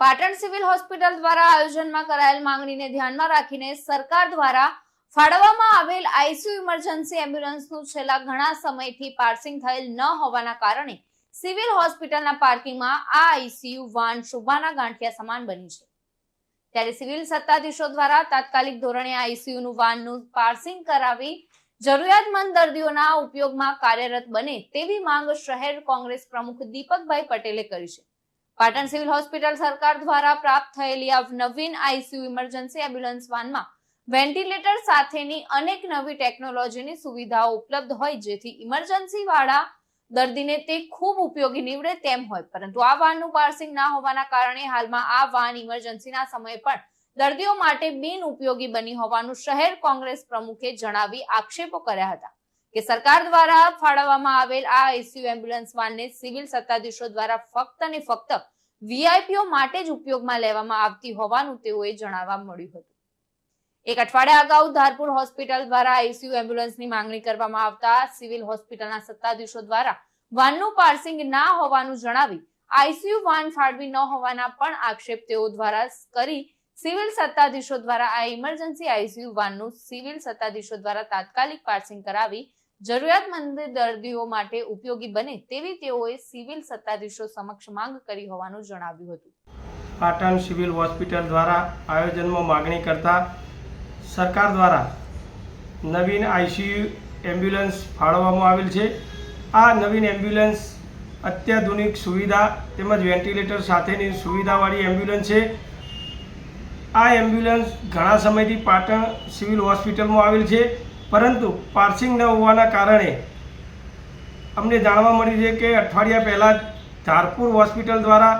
Patan civil hospital દ્વારા આયોજનમાં કરાયેલ માંગણીને ધ્યાનમાં રાખીને સરકાર દ્વારા ફાળવવામાં આવેલ આઈસીયુ ઇમરજન્સી એમ્બ્યુલન્સનું છેલ્લા ઘણા સમયથી પાર્સિંગ થયેલ ન હોવાના કારણે સિવિલ હોસ્પિટલના પાર્કિંગમાં આ આઈસીયુ વાન શોભાના ગાંઠિયા સમાન બની છે. ત્યારે સિવિલ સત્તાધીશો દ્વારા તાત્કાલિક ધોરણે આઈસીયુનું વાનનું પાર્સિંગ કરાવી જરૂરિયાતમંદ દર્દીઓના ઉપયોગમાં કાર્યરત બને તેવી માંગ શહેર કોંગ્રેસ પ્રમુખ દીપકભાઈ પટેલે કરી છે. પાટણ સિવિલ હોસ્પિટલ સરકાર દ્વારા પ્રાપ્ત થયેલી આ નવીન આઈસીયુ ઇમરજન્સી એમ્બ્યુલન્સ વાનમાં વેન્ટિલેટર સાથેની અનેક નવી ટેકનોલોજીની સુવિધાઓ ઉપલબ્ધ હોય જેથી ઇમરજન્સી વાળા દર્દીને તે ખૂબ ઉપયોગી નીવડે તેમ હોય. પરંતુ આ વાનનું પાર્સિંગ ના હોવાના કારણે હાલમાં આ વાન ઇમરજન્સીના સમયે પણ દર્દીઓ માટે બિન ઉપયોગી બની હોવાનું શહેર કોંગ્રેસ પ્રમુખે જણાવી આક્ષેપો કર્યા હતા. કે સરકાર દ્વારા ફાળવવામાં આવેલ આ આઈસીયુ એમ્બ્યુલન્સ વાનને સિવિલ સત્તાધીશો દ્વારા ફક્ત ને ફક્ત વીઆઈપીઓ માટે જ ઉપયોગમાં લેવામાં આવતી હોવાનું તેઓએ જણાવવા મળ્યું હતું. એક અઠવાડિયા અગાઉ ધારપુર હોસ્પિટલ દ્વારા આઈસીયુ એમ્બ્યુલન્સની માંગણી કરવામાં આવતા સિવિલ હોસ્પિટલના સત્તાધીશો દ્વારા વાનનું પાર્સિંગ ના હોવાનું જણાવી આઈસીયુ વાન ફાળવી ન હોવાના પણ આક્ષેપ તેઓ દ્વારા કરી સિવિલ સત્તાધીશો દ્વારા આ ઇમરજન્સી આઈસીયુ વાનનું સિવિલ સત્તાધીશો દ્વારા તાત્કાલિક પાર્સિંગ કરાવી જરૂરિયાતમંદ દર્દીઓ માટે ઉપયોગી બને તેવી તેઓએ સિવિલ સત્તાધીશો સમક્ષ માંગ કરી હોવાનું જણાવ્યું હતું. પાટણ સિવિલ હોસ્પિટલ દ્વારા આયોજનમાં માગણી કરતા સરકાર દ્વારા નવીન આઈસીયુ એમ્બ્યુલન્સ ફાળવવામાં આવેલ છે. આ નવીન એમ્બ્યુલન્સ અત્યાધુનિક સુવિધા તેમજ વેન્ટિલેટર સાથેની સુવિધાવાળી એમ્બ્યુલન્સ છે. આ એમ્બ્યુલન્સ ઘણા સમયથી પાટણ સિવિલ હોસ્પિટલમાં આવેલ છે, પરંતુ પાર્સિંગ ન હોવાના કારણે અમને જાણવા મળ્યું છે કે અઠવાડિયા પહેલાં ધારપુર હોસ્પિટલ દ્વારા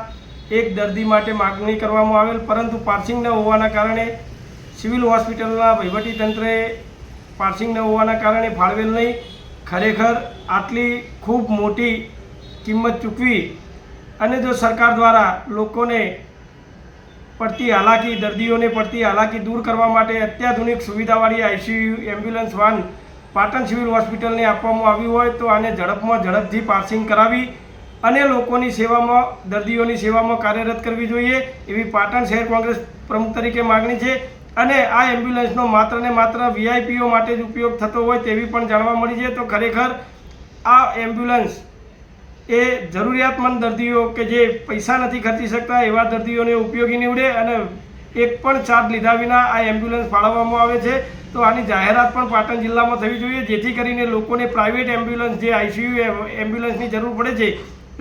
એક દર્દી માટે માગણી કરવામાં આવેલ, પરંતુ પાર્સિંગ ન હોવાના કારણે સિવિલ હોસ્પિટલના વહીવટીતંત્રએ પાર્સિંગ ન હોવાના કારણે ફાળવેલ નહીં. ખરેખર આટલી ખૂબ મોટી કિંમત ચૂકવી અને જો સરકાર દ્વારા લોકોને પડતી હાલાકી, દર્દીઓને પડતી હાલાકી દૂર કરવા માટે અત્યાધુનિક સુવિધાવાળી ICU ambulance van Patan civil હોસ્પિટલને આપવામાં આવ્યું હોય તો આને ઝડપમાં ઝડપથી પાર્સિંગ કરાવી અને લોકોની સેવામાં, દર્દીઓની સેવામાં કાર્યરત કરવી જોઈએ એવી પાટણ શહેર કોંગ્રેસ પ્રમુખ તરીકે માગણી છે અને આ એમ્બ્યુલન્સનો માત્ર ને માત્ર વીઆઈપીઓ માટે જ ઉપયોગ થતો હોય તેવી પણ જાણવા મળી છે. તો ખરેખર આ એમ્બ્યુલન્સ એ જરૂરિયાતમંદ દર્દીઓ કે જે પૈસા નથી ખર્ચી શકતા એવા દર્દીઓને ઉપયોગી નીવડે અને એક પણ ચાર્જ લીધા વિના આ એમ્બ્યુલન્સ ફાળવવામાં આવે છે. તો આની જાહેરાત પણ પાટણ જિલ્લામાં થવી જોઈએ. જેથી કરીને લોકોને પ્રાઇવેટ એમ્બ્યુલન્સ જે આઈસીયુ એમ્બ્યુલન્સની જરૂર પડે છે,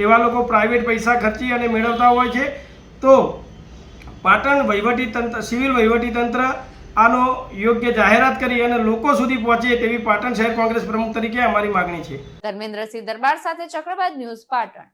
એવા લોકો પ્રાઇવેટ પૈસા ખર્ચી અને મેળવતા હોય છે. તો પાટણ વહીવટી તંત્ર, સિવિલ વહીવટી તંત્ર આનો યોગ્ય જાહેરાત કરી અને લોકો સુધી પહોંચે તેવી પાટણ શહેર કોંગ્રેસ પ્રમુખ તરીકે અમારી માગણી છે. ધર્મેન્દ્રસિંહ દરબાર સાથે ચક્રવાદ ન્યૂઝ પાટણ.